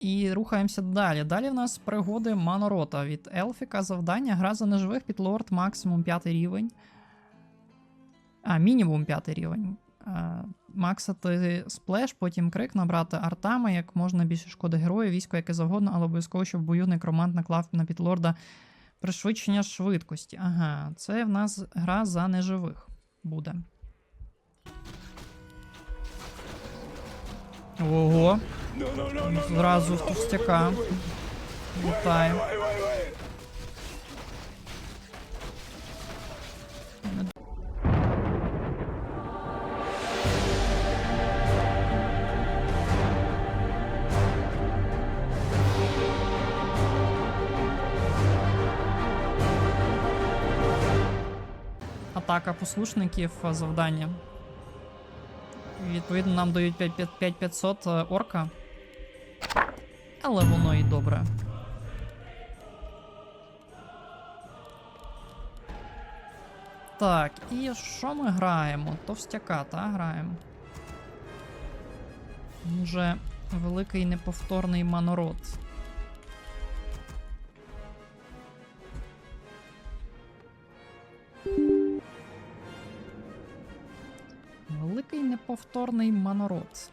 І рухаємося далі. Далі в нас пригоди Манорота від Елфіка. Завдання гра за неживих під лорд максимум 5 рівень. А, мінімум 5 рівень. А, максати сплеш, потім крик, набрати артами, як можна більше шкоди герою, військо яке завгодно, але обов'язково, щоб бою некромант наклав на підлорда пришвидшення швидкості. Ага, це в нас гра за неживих буде. Ого. Зразу в товстяка. Вітаю. Атака послушників а, завдання. Відповідно, нам дають 5500 е, орка. Але воно і добре. Так, і що ми граємо? Товстяка, та граємо. Вже великий неповторний манород. Великий неповторний манород.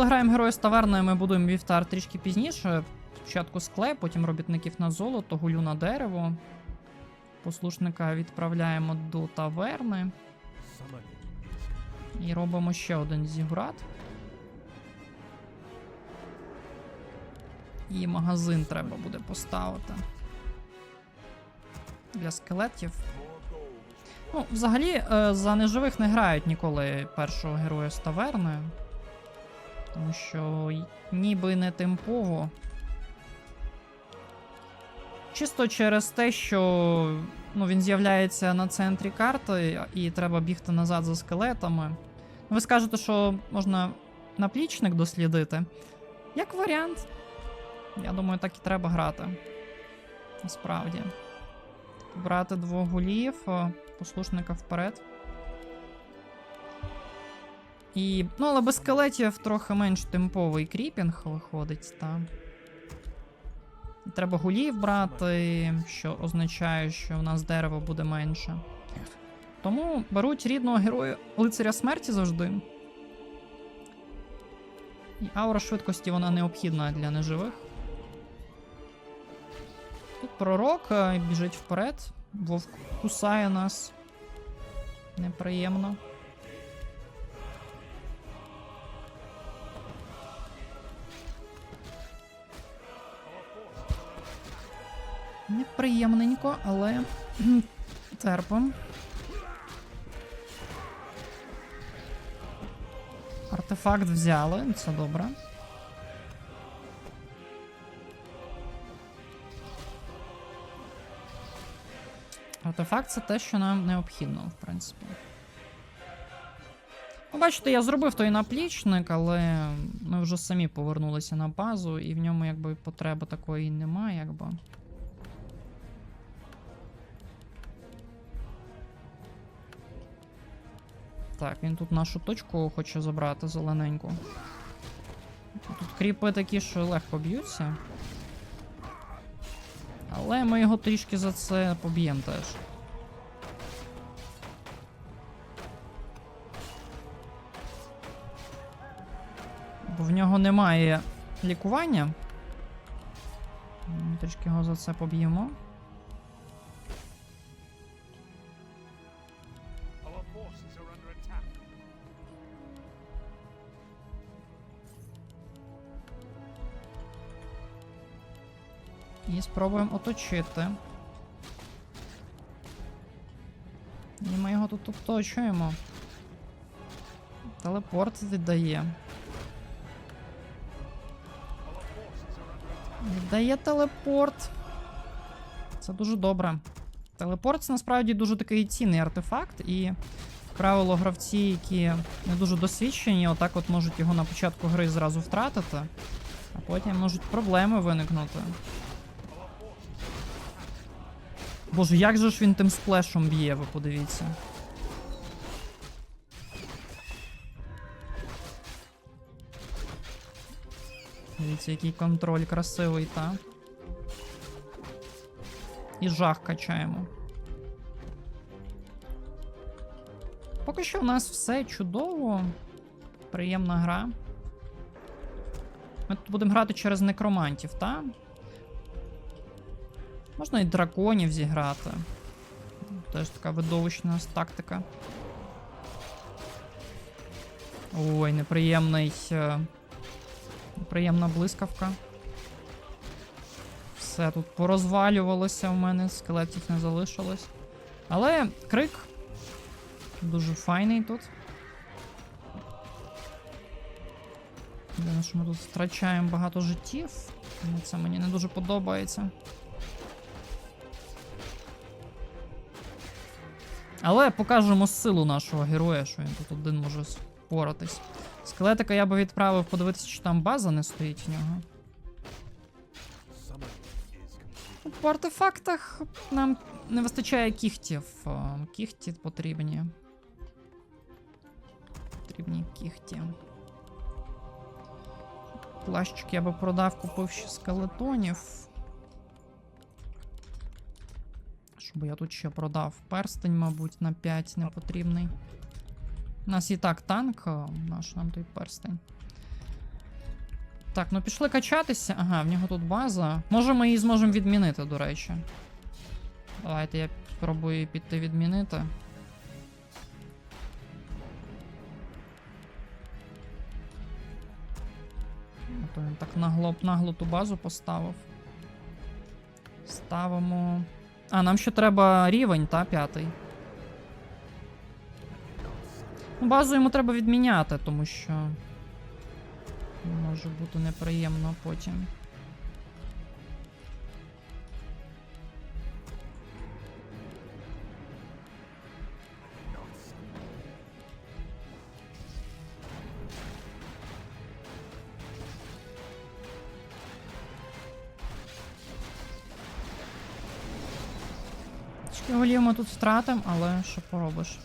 Коли граємо героя з таверною, ми будуємо вівтар трішки пізніше. Спочатку склеп, потім робітників на золото, гулю на дерево. Послушника відправляємо до таверни. І робимо ще один зігурат. І магазин треба буде поставити. Для скелетів. Ну, взагалі, е, за неживих не грають ніколи першого героя з таверни. Тому що ніби не темпово. Чисто через те, що ну, він з'являється на центрі карти, і треба бігти назад за скелетами. Ви скажете, що можна наплічник дослідити. Як варіант. Я думаю, так і треба грати. Насправді. Брати двох гулів, послушника вперед. І, ну, але без скелетів трохи менш темповий кріпінг виходить, та. І Треба гулів брати, що означає, що у нас дерево буде менше. Тому беруть рідного героя лицаря смерті завжди. І аура швидкості вона необхідна для неживих. Тут пророк е, біжить вперед. Вовк кусає нас. Неприємно. Неприємненько, але кхм, терпим. Артефакт взяли, це добре. Артефакт це те, що нам необхідно, в принципі. Ну, бачите, я зробив той наплічник, але ми вже самі повернулися на базу, і в ньому якби потреби такої немає, якби. Так, він тут нашу точку хоче забрати зелененьку. Тут кріпи такі, що легко б'ються. Але ми його трішки за це поб'ємо теж. Бо в нього немає лікування. Ми трішки його за це поб'ємо. І спробуємо оточити. І ми його тут оточуємо. Телепорт віддає. Віддає телепорт. Це дуже добре. Телепорт це насправді дуже такий цінний артефакт, і правило, гравці, які не дуже досвідчені, отак от можуть його на початку гри зразу втратити, а потім можуть проблеми виникнути. Боже, як же ж він тим сплешом б'є, ви подивіться. Дивіться, який контроль красивий, та. І жах качаємо. Поки що в нас все чудово. Приємна гра. Ми тут будемо грати через некромантів, та? Можна і драконів зіграти. Теж така видовищна тактика. Ой, неприємний. е, Неприємна блискавка. Все тут порозвалювалося в мене, скелетів не залишилось. Але крик дуже файний тут. Єдине, що ми тут втрачаємо багато життів. Це мені не дуже подобається. Але покажемо силу нашого героя, що він тут один може споратись. Скелетика я би відправив подивитися, чи там база не стоїть в нього. По артефактах нам не вистачає кіхтів. а, Кіхті потрібні. Потрібні кіхті. Плащик я би продав, купив ще скелетонів. Щоб я тут ще продав перстень, мабуть, на 5 непотрібний. У нас і так танк, наш нам той перстень. Так, ну пішли качатися. Ага, в нього тут база. Може ми її зможемо відмінити, до речі. Давайте я спробую її піти відмінити. Так нагло, нагло ту базу поставив. Ставимо. А, нам ще треба рівень, та, п'ятий. Ну, базу йому треба відміняти, тому що. Може бути неприємно потім. Ми тут втратимо, але що поробиш?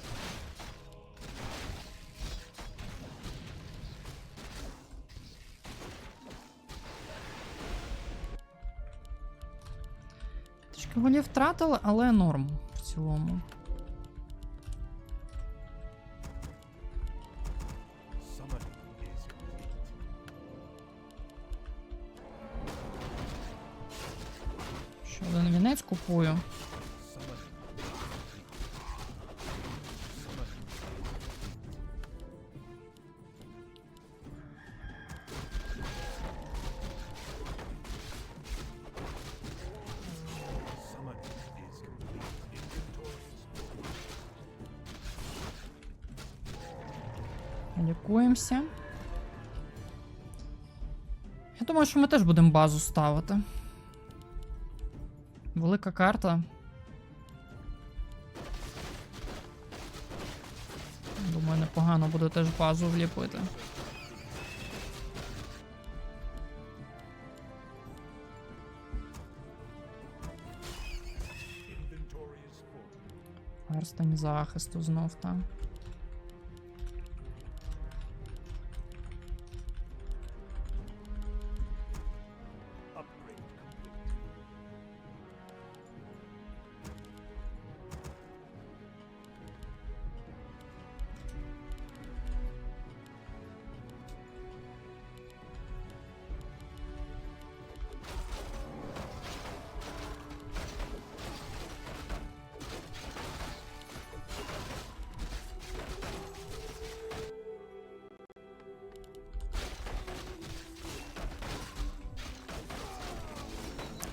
Трішки голів втратили, але норм в цілому. Ще один вінець купую. Я думаю, що ми теж будемо базу ставити. Велика карта. Думаю, непогано буде теж базу вліпити. Перстень захисту знов там.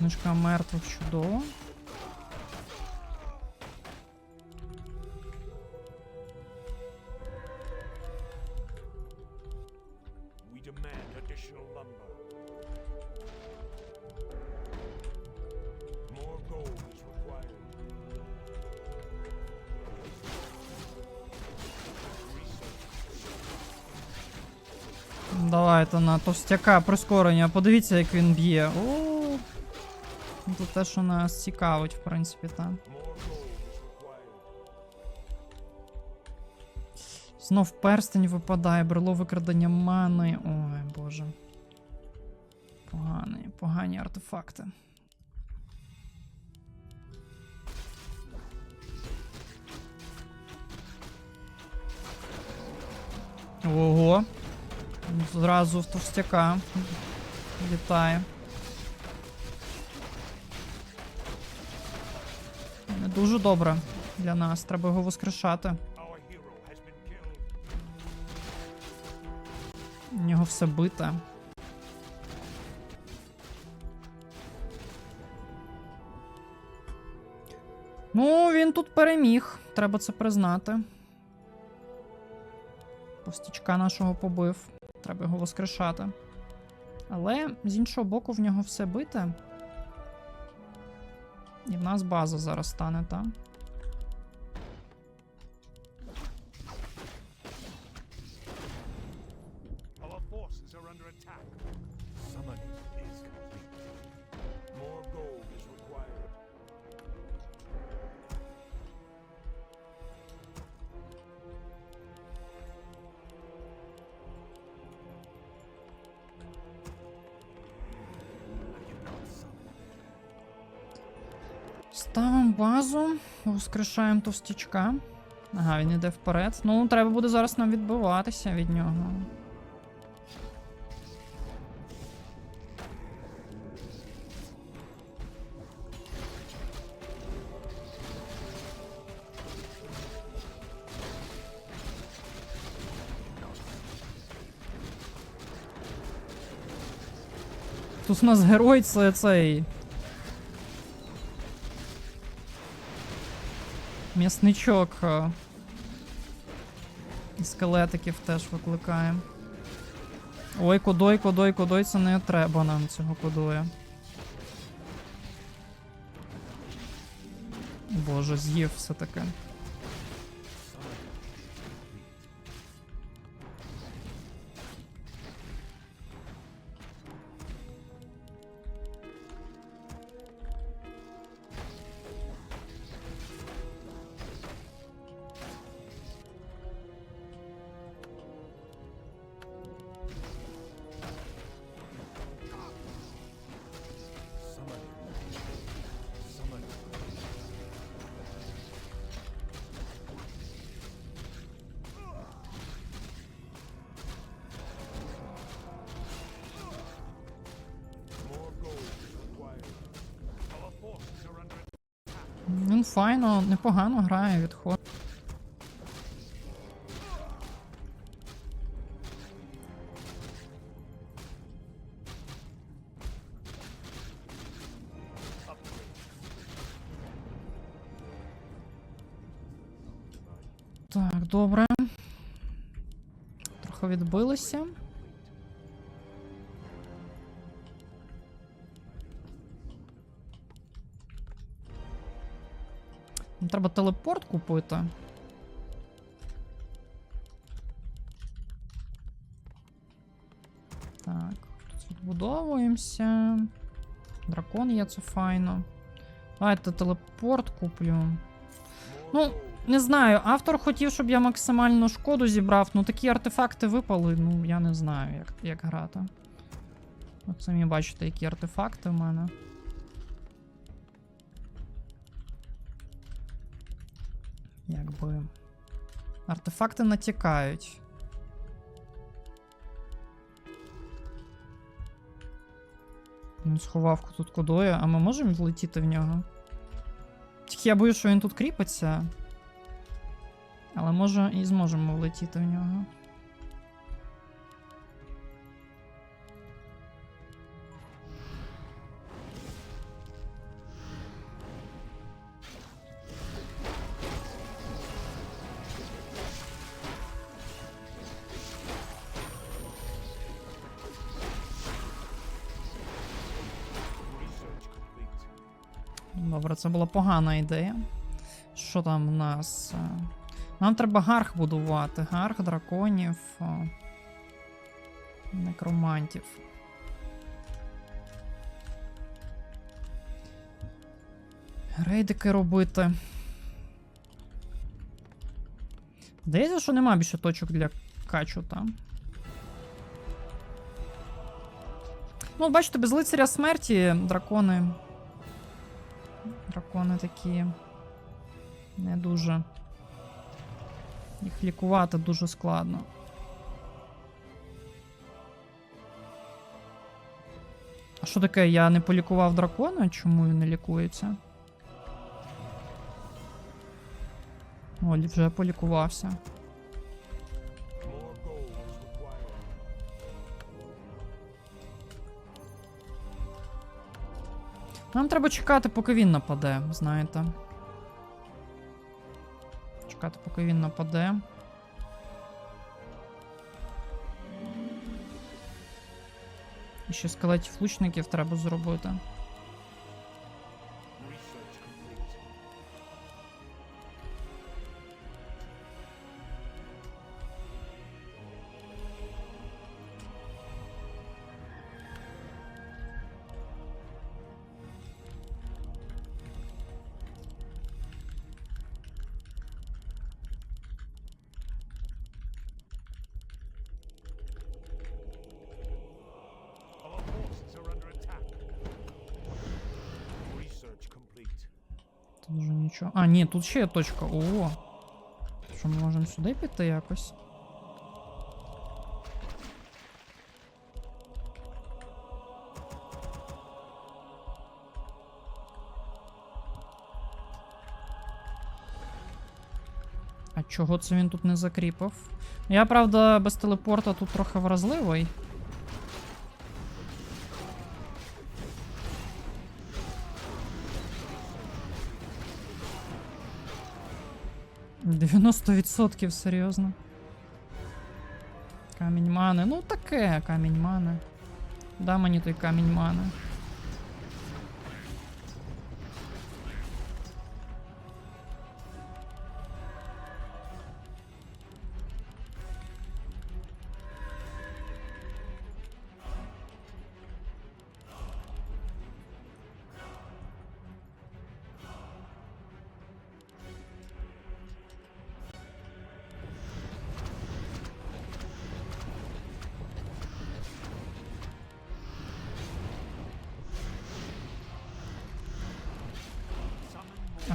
книжка мертвих чудово. Давайте на товстяка прискорення. Подивіться, як він б'є. О, це те, що нас цікавить, в принципі, там. Знов перстень випадає, брело викрадення мани. Ой, боже. Погані, погані артефакти. Ого. Зразу в товстяка. Літає. Дуже добре для нас. Треба його воскрешати. У нього все бите. Ну, він тут переміг, треба це признати. Постічка нашого побив. Треба його воскрешати. Але з іншого боку, в нього все бите. І в нас база зараз стане, так? Воскрешаємо товстячка. Ага, він іде вперед. Ну, треба буде зараз нам відбиватися від нього. Тут у нас герой це цей. М'ясничок. І скелетиків теж викликаємо. Ой, кодой, кодой, кодой, це не треба нам цього кодоя. Боже, з'їв все таке. Файно, непогано грає відход. Так, добре. Трохи відбилися. Треба телепорт купити. Так, тут відбудовуємося. Дракон є, це файно. Давайте телепорт куплю. Ну, не знаю, автор хотів, щоб я максимальну шкоду зібрав, ну такі артефакти випали, ну я не знаю, як, як грати. От самі бачите, які артефакти в мене. Якби. Артефакти натякають. Він сховавку тут кодою, а ми можемо влетіти в нього? Тільки я боюсь, що він тут кріпиться. Але може і зможемо влетіти в нього. Добре, це була погана ідея. Що там в нас? Е, Нам треба гарх будувати. Гарх драконів. Некромантів. Рейдики робити. Здається, що нема більше точок для качу там. Ну, бачите, без лицаря смерті дракони. Дракони такі. Не дуже. Їх лікувати дуже складно. А що таке? Я не полікував дракона? Чому він не лікується? О, вже полікувався. Нам треба чекати, поки він нападе, знаєте. Чекати, поки він нападе. І ще скелетів лучників треба зробити. Нічого. А, ні, тут ще є точка. О. Що ми можемо сюди піти якось? А чого це він тут не закріпив? Я, правда, без телепорта тут трохи вразливий. Дев'яносто відсотків, серйозно. Камінь мани. Ну таке камінь мани. Да мені той камінь мани.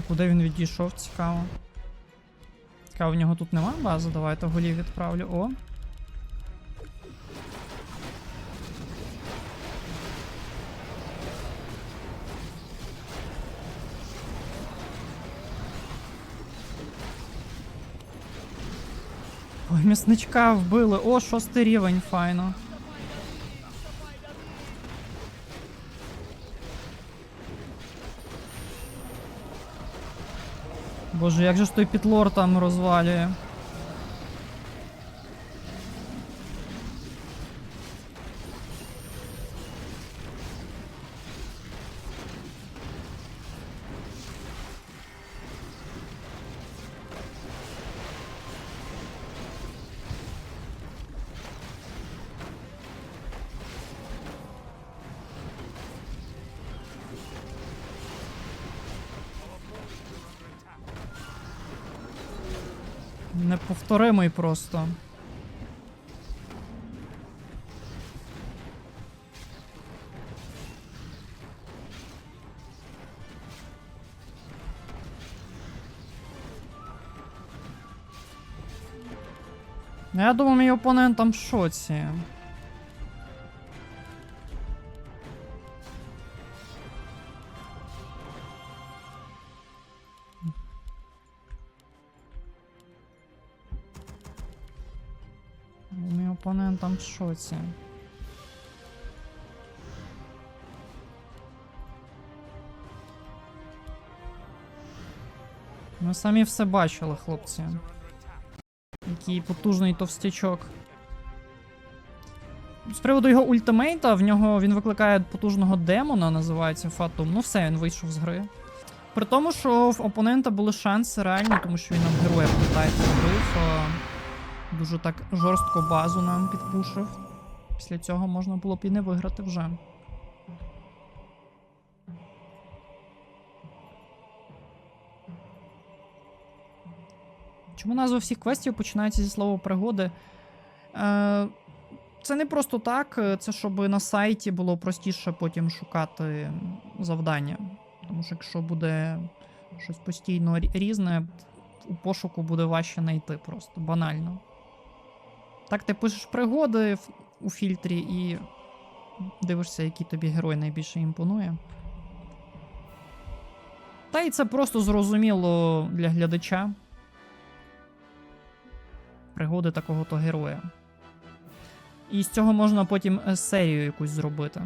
Куди він відійшов, цікаво. Цікаво, в нього тут нема бази, давайте голів відправлю. О. Ой, м'ясничка вбили. О, шостий рівень, файно. Боже, як же ж той підлор там розвалює. Неповторимий просто. Я думаю, мій опонент там в шоці. В шоці. Ми самі все бачили, хлопці. Який потужний товстячок. З приводу його ультимейта, в нього він викликає потужного демона, називається Фатум. Ну все, він вийшов з гри. При тому, що в опонента були шанси реальні, тому що він нам героя, пам'ятаєте, робив. Дуже так жорстко базу нам підпушив. Після цього можна було б і не виграти вже. Чому назва всіх квестів починається зі слова пригоди? Е, це не просто так, е, це щоб на сайті було простіше потім шукати завдання. Тому що якщо буде щось постійно різне, у пошуку буде важче знайти просто банально. Так ти пишеш пригоди у фільтрі і дивишся, який тобі герой найбільше імпонує. Та й це просто зрозуміло для глядача. Пригоди такого-то героя. І з цього можна потім е, серію якусь зробити.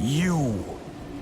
You